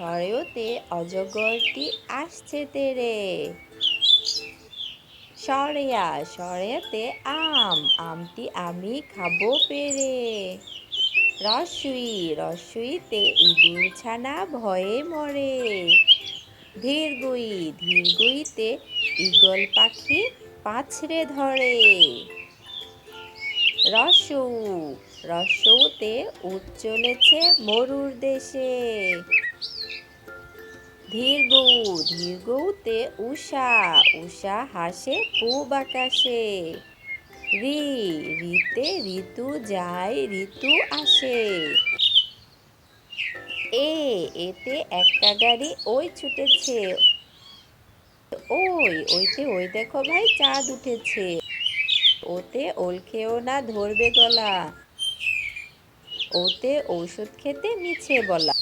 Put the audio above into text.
সরেওতে অজগরটি আসছে তেরে। সরেয়া, সরেয়াতে আম, আমটি আমি খাব পেরে। রসুই, রসুইতে ইঁদুর ছানা ভয়ে মরে। ধীরগুই, ধীরগুইতে ঈগল পাখি পাছড়ে ধরে। রসৌ রসৌতে উট চলেছে মরুর দেশে। ধীরগৌ, ধীরগৌতে উষা উষা হাসে পূব আকাশে। রি, রিতে ঋতু যায়, ঋতু আসে। এ, এতে একটা গাড়ি ওই ছুটেছে। ওই, ওইতে ওই দেখো ভাই চাঁদ উঠেছে। ওতে ওল খেও না ধরবে গলা। ওতে ঔষধ খেতে মিছে বলা।